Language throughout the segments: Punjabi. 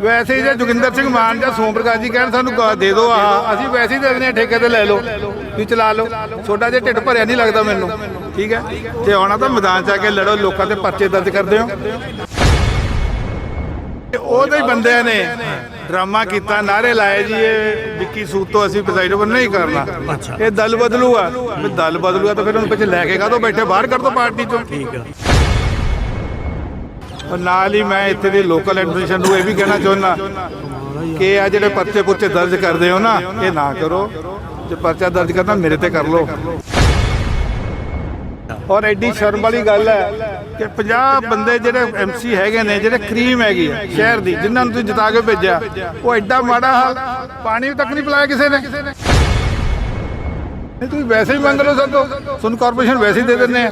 ਵੈਸੇ ਜੇ ਜੋਗਿੰਦਰ ਸਿੰਘ ਮਾਨ ਜਾਂ ਸੋਮ ਪ੍ਰਕਾਸ਼ ਜੀ ਕਹਿਣ ਸਾਨੂੰ ਗਾ- ਦੇ ਦਿਓ ਆ। ਅਸੀਂ ਵੈਸੇ ਹੀ ਦੇ ਦਿੰਦੇ ਹਾਂ ਠੇਕੇ ਤੇ ਲੈ ਲਓ। ਵੀ ਚਲਾ ਲਓ। ਛੋਟਾ ਜਿਹਾ ਢਿੱਡ ਭਰਿਆ ਨਹੀਂ ਲੱਗਦਾ ਮੈਨੂੰ। ਠੀਕ ਹੈ? ਤੇ ਆਉਣਾ ਤਾਂ ਮੈਦਾਨ 'ਚ ਆ ਕੇ ਲੜੋ ਲੋਕਾਂ ਤੇ ਪਰਚੇ ਦਰਜ ਕਰਦੇ ਹੋ। ਉਹਦੇ ਹੀ ਬੰਦਿਆਂ ਨੇ ਡਰਾਮਾ ਕੀਤਾ ਨਾਰੇ ਲਾਏ ਜੀ ਇਹ ਵਿੱਕੀ ਸੂਤ ਤੋਂ ਅਸੀਂ ਪ੍ਰੈਜ਼ਾਈਡ ਬਣ ਨਹੀਂ ਕਰਨਾ। ਇਹ ਦਲ ਬਦਲੂਗਾ ਵੀ ਦਲ ਬਦਲੂਗਾ ਤਾਂ ਫਿਰ ਉਹਨੂੰ ਪਿੱਛੇ ਲੈ ਕੇ ਕਾਹਤੋਂ ਬੈਠੇ ਬਾਹਰ ਕਰ ਦੋ ਪਾਰਟੀ ਚੋਂ। ਠੀਕ ਆ। ਔਰ ਨਾਲ ਹੀ ਮੈਂ ਇੱਥੇ ਦੀ ਲੋਕਲ ਐਡਮਿਨਿਸਟ੍ਰੇਸ਼ਨ ਨੂੰ ਇਹ ਵੀ ਕਹਿਣਾ ਚਾਹੁੰਦਾ ਕਿ ਆ ਜਿਹੜੇ ਪਰਚੇ ਪੁਰਚੇ ਦਰਜ ਕਰਦੇ ਹੋ ਨਾ, ਇਹ ਨਾ ਕਰੋ। ਜੇ ਪਰਚਾ ਦਰਜ ਕਰਨਾ, ਮੇਰੇ ਤੇ ਕਰ ਲਓ। ਔਰ ਐਡੀ ਸ਼ਰਮ ਵਾਲੀ ਗੱਲ ਹੈ ਕਿ 50 ਬੰਦੇ ਜਿਹੜੇ ਐਮਸੀ ਹੈਗੇ ਨੇ, ਜਿਹੜੇ ਕਰੀਮ ਹੈਗੀ ਸ਼ਹਿਰ ਦੀ, ਜਿਨ੍ਹਾਂ ਨੂੰ ਤੁਸੀਂ ਜਿਤਾ ਕੇ ਭੇਜਿਆ, ਉਹ ਐਡਾ ਮਾੜਾ ਹਾਲ, ਪਾਣੀ ਤੱਕ ਨਹੀਂ ਪਿਲਾਇਆ ਕਿਸੇ ਨੇ। ਨਹੀਂ, ਤੁਸੀਂ ਵੈਸੇ ਹੀ ਮੰਗ ਲਓ ਸਾਤੋਂ ਤੁਹਾਨੂੰ ਕਾਰਪੋਰੇਸ਼ਨ ਵੈਸੇ ਹੀ ਦੇ ਦਿੰਦੇ ਆ।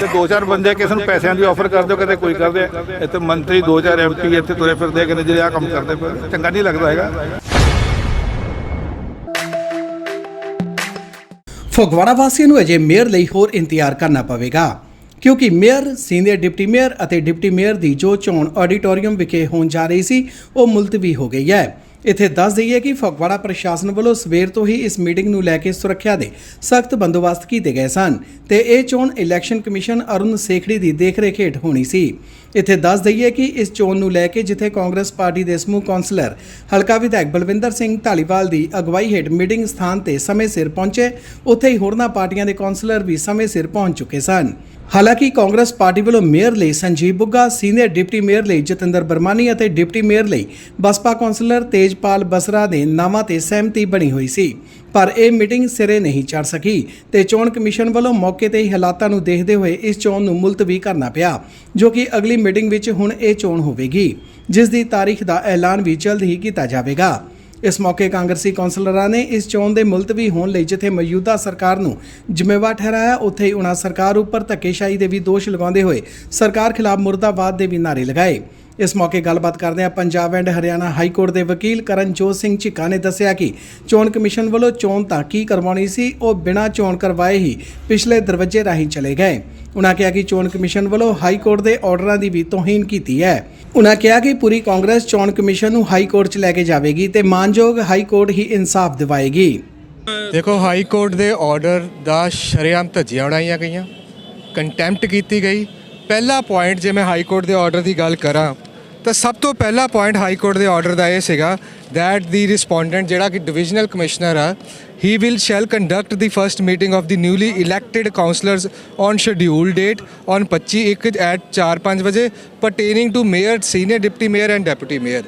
ਤੇ ਦੋ ਚਾਰ ਬੰਦੇ ਕਿਸੇ ਨੂੰ ਪੈਸਿਆਂ ਦੀ ਆਫਰ ਕਰ ਦਿਓ ਕਦੇ ਕੋਈ ਕਰਦੇ ਆ। ਇੱਥੇ ਮੰਤਰੀ ਦੋ ਚਾਰ ਐਮਪੀ ਇੱਥੇ ਤੁਰੇ ਫਿਰਦੇ ਆ, ਕਹਿੰਦੇ ਜਿਹੜੇ ਆ ਕੰਮ ਕਰਦੇ ਪਏ ਚੰਗਾ ਨਹੀਂ ਲੱਗਦਾ ਹੈਗਾ। ਫਗਵਾੜਾ ਵਾਸੀਆਂ ਨੂੰ ਅਜੇ ਮੇਅਰ ਲਈ ਹੋਰ ਇੰਤਜ਼ਾਰ ਕਰਨਾ ਪਵੇਗਾ, ਕਿਉਂਕਿ ਮੇਅਰ, ਸੀਨੀਅਰ ਡਿਪਟੀ ਮੇਅਰ ਅਤੇ ਡਿਪਟੀ ਮੇਅਰ ਦੀ ਜੋ ਚੋਣ ਆਡੀਟੋਰੀਅਮ ਵਿਖੇ ਹੋਣ ਜਾ ਰਹੀ ਸੀ, ਉਹ ਮੁਲਤਵੀ ਹੋ ਗਈ ਹੈ। ਇੱਥੇ ਦੱਸ ਦਈਏ ਕਿ ਫਗਵਾੜਾ ਪ੍ਰਸ਼ਾਸਨ ਵੱਲੋਂ ਸਵੇਰ ਤੋਂ ਹੀ ਇਸ ਮੀਟਿੰਗ ਨੂੰ ਲੈ ਕੇ ਸੁਰੱਖਿਆ ਦੇ ਸਖਤ ਬੰਦੋਬਸਤ ਕੀਤੇ ਗਏ ਸਨ ਤੇ ਇਹ ਚੋਣ ਇਲੈਕਸ਼ਨ ਕਮਿਸ਼ਨ ਅਰੁਣ ਸੇਖੜੀ ਦੀ ਦੇਖਰੇਖ ਹੇਠ ਹੋਣੀ ਸੀ। ਇੱਥੇ ਦੱਸ ਦਈਏ ਕਿ ਇਸ ਚੋਣ ਨੂੰ ਲੈ ਕੇ ਜਿੱਥੇ ਕਾਂਗਰਸ ਪਾਰਟੀ ਦੇ ਸਮੂਹ ਕੌਂਸਲਰ ਹਲਕਾ ਵਿਧਾਇਕ ਬਲਵਿੰਦਰ ਸਿੰਘ ਢਾਲੀਵਾਲ ਦੀ ਅਗਵਾਈ ਹੇਠ ਮੀਟਿੰਗ ਸਥਾਨ ਤੇ ਸਮੇਂ ਸਿਰ ਪਹੁੰਚੇ, ਉੱਥੇ ਹੀ ਹੋਰਨਾਂ ਪਾਰਟੀਆਂ ਦੇ ਕੌਂਸਲਰ ਵੀ ਸਮੇਂ ਸਿਰ ਪਹੁੰਚ ਚੁੱਕੇ ਸਨ। ਹਾਲਾਂਕਿ ਕਾਂਗਰਸ ਪਾਰਟੀ ਵੱਲੋਂ ਮੇਅਰ ਲਈ Sanjeev Bugga, senior deputy mayor ਲਈ ਜਤਿੰਦਰ ਬਰਮਾਨੀ ਅਤੇ ਡਿਪਟੀ ਮੇਅਰ ਲਈ ਬਸਪਾ ਕੌਂਸਲਰ ਤੇਜਪਾਲ ਬਸਰਾ ਦੇ ਨਾਮਾਂ ਤੇ ਸਹਿਮਤੀ ਬਣੀ ਹੋਈ ਸੀ। ਪਰ ਇਹ ਮੀਟਿੰਗ ਸਿਰੇ ਨਹੀਂ ਚੜ ਸਕੀ ਤੇ ਚੋਣ ਕਮਿਸ਼ਨ ਵੱਲੋਂ ਮੌਕੇ ਤੇ ਹੀ ਹਾਲਾਤਾਂ ਨੂੰ ਦੇਖਦੇ ਹੋਏ ਇਸ ਚੋਣ ਨੂੰ ਮੁਲਤਵੀ ਕਰਨਾ ਪਿਆ, ਜੋ ਕਿ ਅਗਲੀ ਮੀਟਿੰਗ ਵਿੱਚ ਹੁਣ ਇਹ ਚੋਣ ਹੋਵੇਗੀ, ਜਿਸ ਦੀ ਤਾਰੀਖ ਦਾ ਐਲਾਨ ਵੀ ਜਲਦ ਹੀ ਕੀਤਾ ਜਾਵੇਗਾ। ਇਸ ਮੌਕੇ ਕਾਂਗਰਸੀ ਕੌਂਸਲਰਾਂ ਨੇ ਇਸ ਚੋਣ ਦੇ ਮੁਲਤਵੀ ਹੋਣ ਲਈ ਜਿੱਥੇ ਮੌਜੂਦਾ ਸਰਕਾਰ ਨੂੰ ਜ਼ਿੰਮੇਵਾਰ ਠਹਿਰਾਇਆ, ਉੱਥੇ ਹੀ ਉਹਨਾਂ ਸਰਕਾਰ ਉੱਪਰ ਧੱਕੇਸ਼ਾਹੀ ਦੇ ਵੀ ਦੋਸ਼ ਲਗਾਉਂਦੇ ਹੋਏ ਸਰਕਾਰ ਖਿਲਾਫ ਮੁਰਦਾਬਾਦ ਦੇ ਵੀ ਨਾਅਰੇ ਲਗਾਏ। ਇਸ ਮੌਕੇ ਗੱਲਬਾਤ ਕਰਦਿਆਂ Punjab and Haryana high court ਦੇ ਵਕੀਲ ਕਰਨਜੋਤ ਸਿੰਘ ਝਿੱਕਾ ਨੇ ਦੱਸਿਆ ਕਿ ਚੋਣ ਕਮਿਸ਼ਨ ਵੱਲੋਂ ਚੋਣ ਤਾਂ ਕੀ ਕਰਵਾਉਣੀ ਸੀ, ਉਹ ਬਿਨਾਂ ਚੋਣ ਕਰਵਾਏ ਹੀ ਪਿਛਲੇ ਦਰਵਾਜ਼ੇ ਰਾਹੀਂ ਚਲੇ ਗਏ। ਉਨ੍ਹਾਂ ਕਿਹਾ ਕਿ ਚੋਣ ਕਮਿਸ਼ਨ ਵੱਲੋਂ ਹਾਈ ਕੋਰਟ ਦੇ ਆਰਡਰਾਂ ਦੀ ਵੀ ਤੋਹੀਨ ਕੀਤੀ ਹੈ। ਉਨ੍ਹਾਂ ਕਿਹਾ ਕਿ ਪੂਰੀ ਕਾਂਗਰਸ ਚੋਣ ਕਮਿਸ਼ਨ ਨੂੰ ਹਾਈ ਕੋਰਟ 'ਚ ਲੈ ਕੇ ਜਾਵੇਗੀ ਤੇ ਮਾਨਯੋਗ ਹਾਈ ਕੋਰਟ ਹੀ ਇਨਸਾਫ ਦਿਵਾਏਗੀ। ਦੇਖੋ, ਹਾਈ ਕੋਰਟ ਦੇ ਆਰਡਰ ਦਾ ਸ਼ਰੇਆਮ ਧੱਜੀਆਂ ਉਡਾਈਆਂ ਗਈਆਂ। ਕੰਟੈਂਪਟ ਕੀਤੀ ਗਈ। ਪਹਿਲਾ ਪੁਆਇੰਟ ਜੇ ਮੈਂ ਹਾਈ ਕੋਰਟ ਦੇ ਆਰਡਰ ਦੀ ਗੱਲ ਕਰਾਂ ਤਾਂ ਸਭ ਤੋਂ ਪਹਿਲਾ ਪੁਆਇੰਟ ਹਾਈ ਕੋਰਟ ਦੇ ਆਰਡਰ ਦਾ ਇਹ ਸੀਗਾ that the respondent ਜਿਹੜਾ ਕਿ ਡਿਵੀਜ਼ਨਲ ਕਮਿਸ਼ਨਰ ਆ he will shall conduct the first meeting of the newly elected councillors on scheduled date on 25 ਇੱਕ at 4-5 ਵਜੇ pertaining to mayor senior deputy mayor and deputy mayor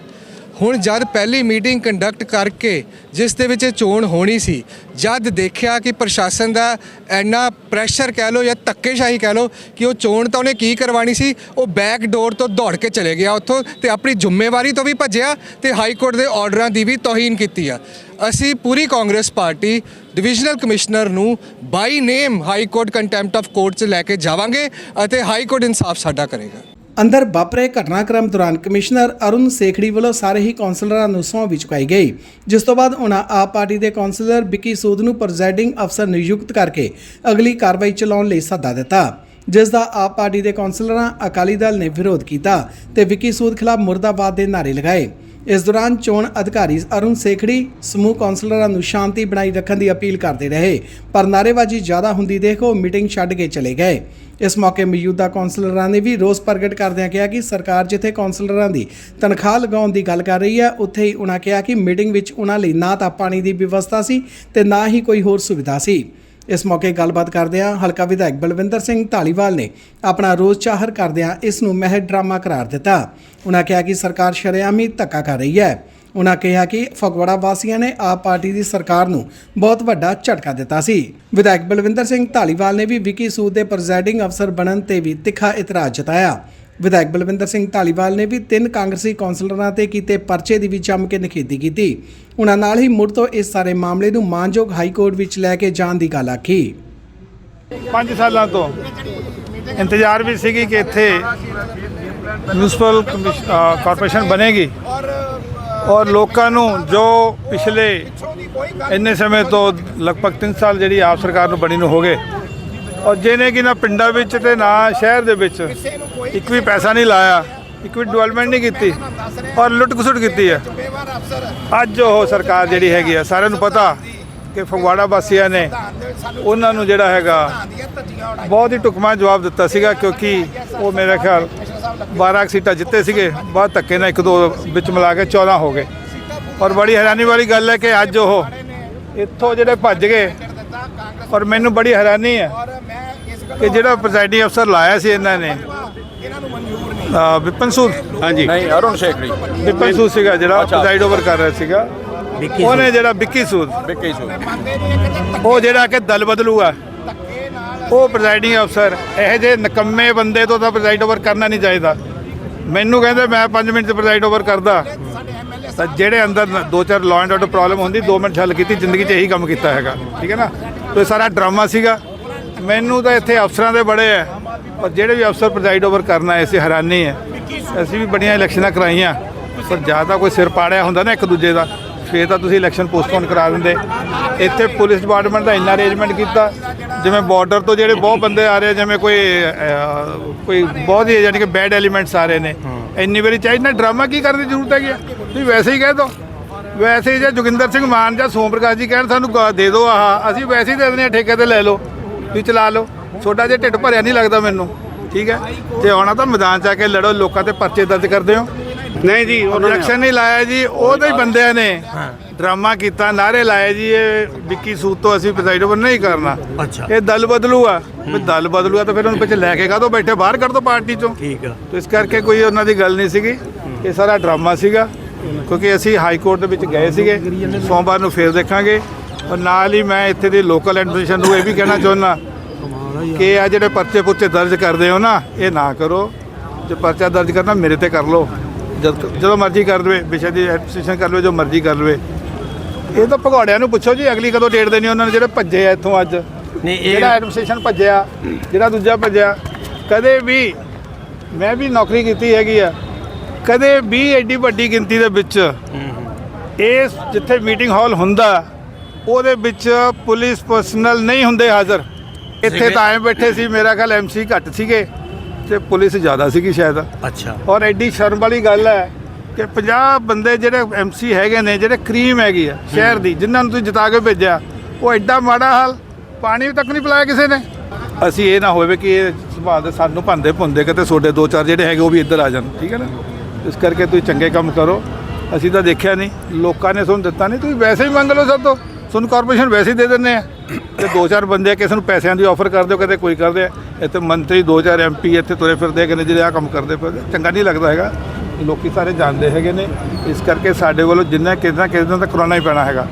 ਹੁਣ ਜਦ ਪਹਿਲੀ ਮੀਟਿੰਗ ਕੰਡਕਟ ਕਰਕੇ ਜਿਸ ਦੇ ਵਿੱਚ ਚੋਣ ਹੋਣੀ ਸੀ, ਜਦ ਦੇਖਿਆ ਕਿ ਪ੍ਰਸ਼ਾਸਨ ਦਾ ਇੰਨਾ ਪ੍ਰੈਸ਼ਰ ਕਹਿ ਲਓ ਜਾਂ ਧੱਕੇਸ਼ਾਹੀ ਕਹਿ ਲਓ ਕਿ ਉਹ ਚੋਣ ਤਾਂ ਉਹਨੇ ਕੀ ਕਰਵਾਣੀ ਸੀ, ਉਹ ਬੈਕ ਡੋਰ ਤੋਂ ਦੌੜ ਕੇ ਚਲੇ ਗਿਆ ਉੱਥੋਂ ਤੇ ਆਪਣੀ ਜ਼ਿੰਮੇਵਾਰੀ ਤੋਂ ਵੀ ਭੱਜਿਆ ਤੇ ਹਾਈ ਕੋਰਟ ਦੇ ਆਰਡਰਾਂ ਦੀ ਵੀ ਤੋਹੀਨ ਕੀਤੀ ਆ। ਅਸੀਂ ਪੂਰੀ ਕਾਂਗਰਸ ਪਾਰਟੀ ਡਿਵੀਜ਼ਨਲ ਕਮਿਸ਼ਨਰ ਨੂੰ by name high court contempt of court 'ਚ ਲੈ ਕੇ ਜਾਵਾਂਗੇ ਅਤੇ ਹਾਈ ਕੋਰਟ ਇਨਸਾਫ ਸਾਡਾ ਕਰੇਗਾ। ਅੰਦਰ ਵਾਪਰੇ ਘਟਨਾਕ੍ਰਮ ਦੌਰਾਨ ਕਮਿਸ਼ਨਰ ਅਰੁਣ ਸੇਖੜੀ ਵੱਲੋਂ ਸਾਰੇ ਹੀ ਕੌਂਸਲਰਾਂ ਨੂੰ ਸਹੁੰ ਵੀ ਚੁਕਾਈ ਗਈ, ਜਿਸ ਤੋਂ ਬਾਅਦ ਉਹਨਾਂ ਆਪ ਪਾਰਟੀ ਦੇ ਕੌਂਸਲਰ ਵਿੱਕੀ ਸੂਦ ਨੂੰ ਪ੍ਰੈਜ਼ਾਈਡਿੰਗ ਅਫਸਰ ਨਿਯੁਕਤ ਕਰਕੇ ਅਗਲੀ ਕਾਰਵਾਈ ਚਲਾਉਣ ਲਈ ਸੱਦਾ ਦਿੱਤਾ, ਜਿਸ ਦਾ ਆਪ ਪਾਰਟੀ ਦੇ ਕੌਂਸਲਰਾਂ ਅਕਾਲੀ ਦਲ ਨੇ ਵਿਰੋਧ ਕੀਤਾ ਤੇ ਵਿੱਕੀ ਸੂਦ ਖਿਲਾਫ ਮੁਰਦਾਬਾਦ ਦੇ ਨਾਅਰੇ ਲਗਾਏ। ਇਸ ਦੌਰਾਨ ਚੋਣ ਅਧਿਕਾਰੀ ਅਰੁਣ ਸੇਖੜੀ, ਸਮੂਹ ਕੌਂਸਲਰਾਂ ਨੂੰ ਸ਼ਾਂਤੀ ਬਣਾਈ ਰੱਖਣ ਦੀ ਅਪੀਲ ਕਰਦੇ ਰਹੇ, ਪਰ ਨਾਅਰੇਬਾਜ਼ੀ ਜ਼ਿਆਦਾ ਹੁੰਦੀ ਦੇਖ ਉਹ ਮੀਟਿੰਗ ਛੱਡ ਕੇ ਚਲੇ ਗਏ। ਇਸ ਮੌਕੇ ਮੌਜੂਦਾ ਕੌਂਸਲਰਾਂ ਨੇ ਵੀ ਰੋਸ ਪ੍ਰਗਟ ਕਰਦਿਆਂ ਕਿਹਾ ਕਿ ਸਰਕਾਰ ਜਿੱਥੇ ਕੌਂਸਲਰਾਂ ਦੀ ਤਨਖਾਹ ਲਗਾਉਣ ਦੀ ਗੱਲ ਕਰ ਰਹੀ ਹੈ, ਉੱਥੇ ਹੀ ਉਹਨਾਂ ਕਿਹਾ ਕਿ ਮੀਟਿੰਗ ਵਿੱਚ ਉਹਨਾਂ ਲਈ ਨਾ ਤਾਂ ਪਾਣੀ ਦੀ ਵਿਵਸਥਾ ਸੀ ਤੇ ਨਾ ਹੀ ਕੋਈ ਹੋਰ ਸੁਵਿਧਾ ਸੀ। ਇਸ ਮੌਕੇ ਗੱਲਬਾਤ ਕਰਦਿਆਂ ਹਲਕਾ ਵਿਧਾਇਕ ਬਲਵਿੰਦਰ ਸਿੰਘ ਢਾਲੀਵਾਲ ਨੇ ਆਪਣਾ ਰੋਸ ਚਾਹਰ ਕਰਦਿਆਂ ਇਸ ਨੂੰ ਮਹਿਜ ਡਰਾਮਾ ਕਰਾਰ ਦਿੱਤਾ। ਉਹਨਾਂ ਕਿਹਾ ਕਿ ਸਰਕਾਰ ਸ਼ਰੇਆਮ ਧੱਕਾ ਕਰ ਰਹੀ ਹੈ। ਉਹਨਾਂ ਕਿਹਾ ਕਿ ਫਗਵਾੜਾ ਵਾਸੀਆਂ ਨੇ ਆਪ ਪਾਰਟੀ ਦੀ ਸਰਕਾਰ ਨੂੰ ਬਹੁਤ ਵੱਡਾ ਝਟਕਾ ਦਿੱਤਾ ਸੀ। ਵਿਧਾਇਕ ਬਲਵਿੰਦਰ ਸਿੰਘ ਢਾਲੀਵਾਲ ਨੇ ਵੀ ਵਿਕੀ ਸੂਦ ਦੇ ਪ੍ਰੈਜ਼ਾਈਡਿੰਗ ਅਫਸਰ ਬਣਨ ਤੇ ਵੀ ਤਿੱਖਾ ਇਤਰਾਜ਼ ਜਤਾਇਆ। ਵਿਧਾਇਕ ਬਲਵਿੰਦਰ ਸਿੰਘ ਢਾਲੀਵਾਲ ਨੇ ਵੀ ਤਿੰਨ ਕਾਂਗਰਸੀ ਕੌਂਸਲਰਾਂ ਤੇ ਕੀਤੇ ਪਰਚੇ ਦੀ ਵੀ ਜੰਮ ਕੇ ਨਿਖੇਧੀ ਕੀਤੀ। ਉਹਨਾਂ ਨਾਲ ਹੀ ਮੁੜ ਤੋਂ ਇਸ ਸਾਰੇ ਮਾਮਲੇ ਨੂੰ ਮਾਨਯੋਗ ਹਾਈ ਕੋਰਟ ਵਿੱਚ ਲੈ ਕੇ ਜਾਣ ਦੀ ਗੱਲ ਆਖੀ। 5 ਸਾਲਾਂ ਤੋਂ ਇੰਤਜ਼ਾਰ ਵੀ ਸੀਗੀ ਕਿ ਇੱਥੇ ਮਿਊਨਿਸਪਲ ਕਾਰਪੋਰੇਸ਼ਨ ਬਣੇਗੀ। ਔਰ ਲੋਕਾਂ ਨੂੰ ਜੋ ਪਿਛਲੇ ਇੰਨੇ ਸਮੇਂ ਤੋਂ ਲਗਭਗ 3 ਸਾਲ ਜਿਹੜੀ ਆਪ ਸਰਕਾਰ ਨੂੰ ਬਣੀ ਨੂੰ ਹੋ ਗਏ। ਔਰ ਜਿਹਨੇ ਕਿ ਨਾ ਪਿੰਡਾਂ ਵਿੱਚ ਤੇ ਨਾ ਸ਼ਹਿਰ ਦੇ ਵਿੱਚ ਇੱਕ ਵੀ ਪੈਸਾ ਨਹੀਂ ਲਾਇਆ, ਇੱਕ ਵੀ ਡਿਵੈਲਪਮੈਂਟ ਨਹੀਂ ਕੀਤੀ ਔਰ ਲੁੱਟ ਖਸੁੱਟ ਕੀਤੀ ਹੈ। ਅੱਜ ਉਹ ਸਰਕਾਰ ਜਿਹੜੀ ਹੈਗੀ ਆ, ਸਾਰਿਆਂ ਨੂੰ ਪਤਾ ਕਿ ਫਗਵਾੜਾ ਵਾਸੀਆਂ ਨੇ ਉਹਨਾਂ ਨੂੰ ਜਿਹੜਾ ਹੈਗਾ ਬਹੁਤ ਹੀ ਟੁਕਮਾ ਜਵਾਬ ਦਿੱਤਾ ਸੀਗਾ ਕਿਉਂਕਿ ਉਹ ਮੇਰੇ ਖਿਆਲ 12 ਕੁ ਸੀਟਾਂ ਜਿੱਤੇ ਸੀਗੇ, ਬਾਅਦ ਧੱਕੇ ਨਾਲ ਇੱਕ ਦੋ ਵਿੱਚ ਮਿਲਾ ਕੇ 14 ਹੋ ਗਏ। ਔਰ ਬੜੀ ਹੈਰਾਨੀ ਵਾਲੀ ਗੱਲ ਹੈ ਕਿ ਅੱਜ ਉਹ ਇੱਥੋਂ ਜਿਹੜੇ ਭੱਜ ਗਏ ਔਰ ਮੈਨੂੰ ਬੜੀ ਹੈਰਾਨੀ ਹੈ ਕਿ ਜਿਹੜਾ ਪ੍ਰੈਜ਼ਾਈਡਿੰਗ ਅਫਸਰ ਲਾਇਆ ਸੀ ਇਹਨਾਂ ਨੇ ਅਹ ਵਿਪਨ ਸੂਦ। ਹਾਂਜੀ। ਨਹੀਂ ਅਰੁਣ ਸ਼ੇਖਰੀ। ਵਿਪਨ ਸੂਦ ਸੀਗਾ ਜਿਹੜਾ ਅੱਛਾ। ਪ੍ਰੈਜ਼ਾਈਡ ਓਵਰ ਕਰ ਰਿਹਾ ਸੀਗਾ। ਉਹਨੇ ਜਿਹੜਾ ਵਿੱਕੀ ਸੂਦ। ਬਿੱਕੀ ਸੂ ਉਹ ਜਿਹੜਾ ਕਿ ਦਲ ਬਦਲੂ ਆ ਉਹ ਪ੍ਰੈਜ਼ਾਈਡਿੰਗ ਅਫਸਰ ਇਹੋ ਜਿਹੇ ਨਕੰਮੇ ਬੰਦੇ ਤੋਂ ਤਾਂ ਪ੍ਰੈਜ਼ਾਈਡ ਓਵਰ ਕਰਨਾ ਨਹੀਂ ਚਾਹੀਦਾ। ਮੈਨੂੰ ਕਹਿੰਦੇ ਮੈਂ 5 ਮਿੰਟ 'ਚ ਪ੍ਰੈਜ਼ਾਈਡ ਓਵਰ ਕਰਦਾ। ਤਾਂ ਜਿਹੜੇ ਅੰਦਰ ਨ- ਦੋ ਚਾਰ ਲਾਅ ਐਂਡ ਆਰਡਰ ਪ੍ਰੋਬਲਮ ਹੁੰਦੀ 2 ਮਿੰਟ ਹੱਲ ਕੀਤੀ ਜ਼ਿੰਦਗੀ 'ਚ ਇਹੀ ਕੰਮ ਕੀਤਾ ਹੈਗਾ। ਠੀਕ ਹੈ ਨਾ? ਤੇ ਸਾਰਾ ਡਰਾਮਾ ਸੀਗਾ। ਮੈਨੂੰ ਤਾਂ ਇੱਥੇ ਅਫਸਰਾਂ ਦੇ ਬੜੇ ਆ ਪਰ ਜਿਹੜੇ ਵੀ ਅਫਸਰ ਪ੍ਰੈਜ਼ਾਈਡ ਓਵਰ ਕਰਨਾ ਐ ਸੀ, ਹੈਰਾਨੀ ਹੈ। ਅਸੀਂ ਵੀ ਬੜੀਆਂ ਇਲੈਕਸ਼ਨਾਂ ਕਰਾਈਆਂ, ਪਰ ਜ਼ਿਆਦਾ ਕੋਈ ਸਿਰ ਪਾੜਿਆ ਹੁੰਦਾ ਨਾ ਇੱਕ ਦੂਜੇ ਦਾ, ਫੇਰ ਤਾਂ ਤੁਸੀਂ ਇਲੈਕਸ਼ਨ ਪੋਸਟਪੋਨ ਕਰਾ ਦਿੰਦੇ। ਇੱਥੇ ਪੁਲਿਸ ਡਿਪਾਰਟਮੈਂਟ ਦਾ ਇੰਨਾ ਅਰੇਂਜਮੈਂਟ ਕੀਤਾ, ਜਿਵੇਂ ਬਾਰਡਰ ਤੋਂ ਜਿਹੜੇ ਬਹੁਤ ਬੰਦੇ ਆ ਰਹੇ ਜਿਵੇਂ ਕੋਈ ਕੋਈ ਬਹੁਤ ਹੀ ਯਾਨੀ ਕਿ ਬੈਡ ਐਲੀਮੈਂਟਸ ਆ ਰਹੇ ਨੇ। ਇੰਨੀ ਵਾਰੀ ਚਾਹੀਦਾ ਨਾ ਡਰਾਮਾ ਕੀ ਕਰਨ ਦੀ ਜ਼ਰੂਰਤ ਹੈਗੀ ਆ? ਤੁਸੀਂ ਵੈਸੇ ਹੀ ਕਹਿ ਦਿਓ ਵੈਸੇ ਹੀ ਜੇ ਜੋਗਿੰਦਰ ਸਿੰਘ ਮਾਨ ਜਾਂ ਸੋਮ ਪ੍ਰਕਾਸ਼ ਜੀ ਕਹਿਣ, ਸਾਨੂੰ ਗ- ਦੇ ਦਿਓ ਆਹ, ਅਸੀਂ ਵੈਸੇ ਹੀ ਦੇ ਦਿੰਦੇ ਹਾਂ, ਠੇਕੇ ਤੇ ਲੈ ਲਓ ਤੁਸੀਂ ਚਲਾ ਲਓ। ਛੋਟਾ ਜਿਹਾ ਢਿੱਡ ਭਰਿਆ ਨਹੀਂ ਲੱਗਦਾ ਮੈਨੂੰ ਠੀਕ ਹੈ? ਜੇ ਆਉਣਾ ਤਾਂ ਮੈਦਾਨ 'ਚ ਆ ਕੇ ਲੜੋ ਲੋਕਾਂ ਤੇ ਪਰਚੇ ਦਰਜ ਕਰਦੇ ਹੋ। ਨਹੀਂ ਜੀ ਆਬਜੈਕਸ਼ਨ ਨਹੀਂ ਲਾਇਆ ਜੀ ਉਹਦੇ ਹੀ ਬੰਦਿਆਂ ਨੇ ਡਰਾਮਾ ਕੀਤਾ ਨਾਰੇ ਲਾਏ ਜੀ ਇਹ ਵਿੱਕੀ ਸੂਤ ਤੋਂ ਅਸੀਂ ਪ੍ਰੈਜ਼ਾਈਡ ਓਵਰ ਨਹੀਂ ਕਰਨਾ। ਅੱਛਾ। ਇਹ ਦਲ ਬਦਲੂ ਆ। ਵੀ ਦਲ ਬਦਲੂ ਆ ਤਾਂ ਫਿਰ ਉਹਨੂੰ ਪਿੱਛੇ ਲੈ ਕੇ ਕਾਹਤੋਂ ਬੈਠੇ ਬਾਹਰ ਕੱਢ ਦੋ ਪਾਰਟੀ ਚੋਂ। ਠੀਕ ਆ। ਤੋ ਇਸ ਕਰਕੇ ਕੋਈ ਉਹਨਾਂ ਦੀ ਗੱਲ ਨਹੀਂ ਸੀਗੀ। ਇਹ ਸਾਰਾ ਡਰਾਮਾ ਸੀਗਾ। ਕਿਉਂਕਿ ਅਸੀਂ ਹਾਈ ਕੋਰਟ ਦੇ ਵਿੱਚ ਗਏ ਸੀਗੇ। ਸੋਮਵਾਰ ਨੂੰ ਫੇਰ ਦੇਖਾਂਗੇ। ਔਰ ਨਾਲ ਹੀ ਮੈਂ ਇੱਥੇ ਦੀ ਲੋਕਲ ਐਡਮਿਨਿਸਟ੍ਰੇਸ਼ਨ ਨੂੰ ਇਹ ਵੀ ਕਹਿਣਾ ਚਾਹੁੰਦਾ। ਕਿ ਆ ਜਿਹੜੇ ਪਰਚੇ ਪੁਰਚੇ ਦਰਜ ਕਰਦੇ ਹੋ ਨਾ ਇਹ ਨਾ ਕਰੋ। ਜੇ ਪਰਚਾ ਦਰਜ ਕਰਨਾ ਮੇਰੇ ਤੇ ਕਰ ਲਓ। ਜਦ ਜਦੋਂ ਮਰਜ਼ੀ ਕਰ ਲਵੇ ਵਿਸ਼ੇ ਦੀ ਐਡਮਿਨਿਸਟ੍ਰੇਸ਼ਨ ਕਰ ਲਵੇ ਜੋ ਮਰਜ਼ੀ ਕਰ ਲਵੇ। ਇਹ ਤਾਂ ਭਗੌੜਿਆਂ ਨੂੰ ਪੁੱਛੋ ਜੀ ਅਗਲੀ ਕਦੋਂ ਡੇਟ ਦੇਣੀ ਉਹਨਾਂ ਨੇ ਜਿਹੜੇ ਭੱਜੇ ਆ ਇੱਥੋਂ ਅੱਜ। ਨਹੀਂ ਇਹ ਜਿਹੜਾ ਐਡਮਿਨਿਸਟ੍ਰੇਸ਼ਨ ਭੱਜਿਆ ਜਿਹੜਾ ਦੂਜਾ ਭੱਜਿਆ ਕਦੇ ਵੀ ਮੈਂ ਵੀ ਨੌਕਰੀ ਕੀਤੀ ਹੈਗੀ ਆ ਕਦੇ ਵੀ ਐਡੀ ਵੱਡੀ ਗਿਣਤੀ ਦੇ ਵਿੱਚ ਇਸ ਜਿੱਥੇ ਮੀਟਿੰਗ ਹਾਲ ਹੁੰਦਾ ਉਹਦੇ ਵਿੱਚ ਪੁਲਿਸ ਪਰਸਨਲ ਨਹੀਂ ਹੁੰਦੇ ਹਾਜ਼ਰ। ਇੱਥੇ ਤਾਂ ਐਂ ਬੈਠੇ ਸੀ ਮੇਰਾ ਖਿਆਲ ਐਮਸੀ ਘੱਟ ਸੀਗੇ ਤੇ ਪੁਲਿਸ ਜ਼ਿਆਦਾ ਸੀਗੀ ਸ਼ਾਇਦ। ਅੱਛਾ। ਔਰ ਐਡੀ ਸ਼ਰਮ ਵਾਲੀ ਗੱਲ ਹੈ ਕਿ 50 ਬੰਦੇ ਜਿਹੜੇ ਐਮਸੀ ਹੈਗੇ ਨੇ ਜਿਹੜੇ ਕਰੀਮ ਹੈਗੀ ਆ ਸ਼ਹਿਰ ਦੀ ਜਿਨ੍ਹਾਂ ਨੂੰ ਤੁਸੀਂ ਜਿਤਾ ਕੇ ਭੇਜਿਆ ਉਹ ਐਡਾ ਮਾੜਾ ਹਾਲ ਪਾਣੀ ਤੱਕ ਨਹੀਂ ਪਿਲਾਇਆ ਕਿਸੇ ਨੇ। ਅਸੀਂ ਇਹ ਨਾ ਹੋਵੇ ਕਿ ਇਹ ਸੁਭਾਅ ਦੇ ਸਾਨੂੰ ਭੰਦੇ ਭੁੰਦੇ ਕਿਤੇ ਤੁਹਾਡੇ ਦੋ ਚਾਰ ਜਿਹੜੇ ਹੈਗੇ ਉਹ ਵੀ ਇੱਧਰ ਆ ਜਾਣ ਠੀਕ ਹੈ ਨਾ? ਇਸ ਕਰਕੇ ਤੁਸੀਂ ਚੰਗੇ ਕੰਮ ਕਰੋ। ਅਸੀਂ ਤਾਂ ਦੇਖਿਆ ਨਹੀਂ ਲੋਕਾਂ ਨੇ ਤੁਹਾਨੂੰ ਦਿੱਤਾ ਨਹੀਂ ਤੁਸੀਂ ਵੈਸੇ ਹੀ ਮੰਗ ਲਓ ਸਭ ਤੋਂ। ਤੁਹਾਨੂੰ ਕਾਰਪੋਰੇਸ਼ਨ ਵੈਸੇ ਹੀ ਦੇ ਦਿੰਦੇ ਆ। ਤੇ ਦੋ ਚਾਰ ਬੰਦੇ ਕਿਸੇ ਨੂੰ ਪੈਸਿਆਂ ਦੀ ਆਫਰ ਕਰ ਦਿਓ ਕਦੇ ਕੋਈ ਕਰਦੇ ਆ ਇੱਥੇ ਮੰਤਰੀ ਦੋ ਚਾਰ ਐਮਪੀ ਇੱਥੇ ਤੁਰੇ ਫਿਰਦੇ ਹੈਗੇ ਨੇ ਜਿਹੜੇ ਆ ਕੰਮ ਕਰਦੇ ਫਿਰਦੇ ਚੰਗਾ ਨਹੀਂ ਲੱਗਦਾ ਹੈਗਾ। ਲੋਕੀ ਸਾਰੇ ਜਾਣਦੇ ਹੈਗੇ ਨੇ। ਇਸ ਕਰਕੇ ਸਾਡੇ ਵੱਲੋਂ ਜਿੰਨਾ ਕਿਤੇ ਨਾ ਦਾ ਤਾਂ ਕਰਾਉਣਾ ਹੀ ਪੈਣਾ ਹੈਗਾ।